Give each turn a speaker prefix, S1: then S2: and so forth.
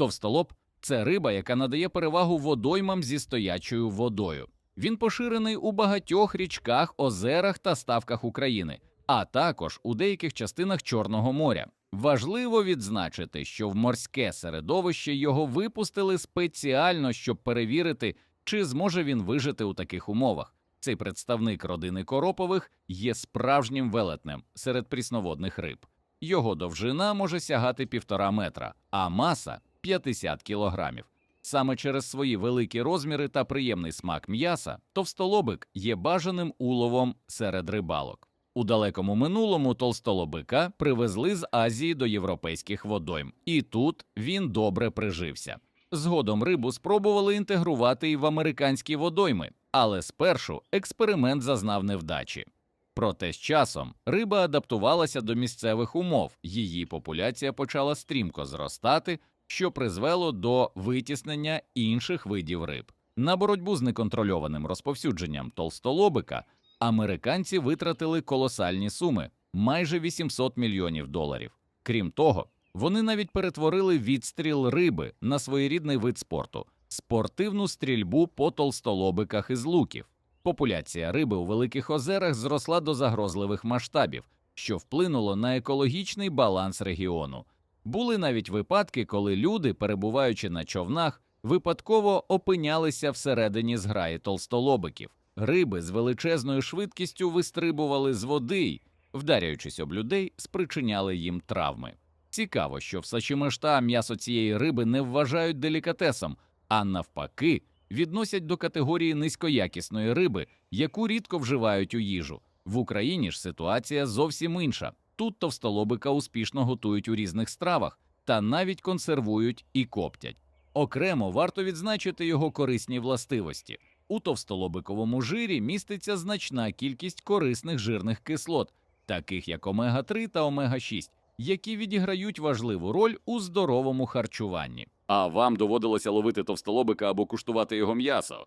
S1: Товстолоб це риба, яка надає перевагу водоймам зі стоячою водою. Він поширений у багатьох річках, озерах та ставках України, а також у деяких частинах Чорного моря. Важливо відзначити, що в морське середовище його випустили спеціально, щоб перевірити, чи зможе він вижити у таких умовах. Цей представник родини Коропових є справжнім велетнем серед прісноводних риб. Його довжина може сягати півтора метра, а маса 50 кілограмів. Саме через свої великі розміри та приємний смак м'яса товстолобик є бажаним уловом серед рибалок. У далекому минулому толстолобика привезли з Азії до європейських водойм, і тут він добре прижився. Згодом рибу спробували інтегрувати і в американські водойми, але спершу експеримент зазнав невдачі. Проте з часом риба адаптувалася до місцевих умов, її популяція почала стрімко зростати, що призвело до витіснення інших видів риб. На боротьбу з неконтрольованим розповсюдженням толстолобика американці витратили колосальні суми майже 800 мільйонів доларів. Крім того, вони навіть перетворили відстріл риби на своєрідний вид спорту спортивну стрільбу по толстолобиках із луків. Популяція риби у великих озерах зросла до загрозливих масштабів, що вплинуло на екологічний баланс регіону. Були навіть випадки, коли люди, перебуваючи на човнах, випадково опинялися всередині зграї толстолобиків. Риби з величезною швидкістю вистрибували з води й, вдаряючись об людей, спричиняли їм травми. Цікаво, що в Сачимешта м'ясо цієї риби не вважають делікатесом, а навпаки, відносять до категорії низькоякісної риби, яку рідко вживають у їжу. В Україні ж ситуація зовсім інша. Тут товстолобика успішно готують у різних стравах та навіть консервують і коптять. Окремо варто відзначити його корисні властивості. У товстолобиковому жирі міститься значна кількість корисних жирних кислот, таких як омега-3 та омега-6, які відіграють важливу роль у здоровому харчуванні.
S2: А вам доводилося ловити товстолобика або куштувати його м'ясо?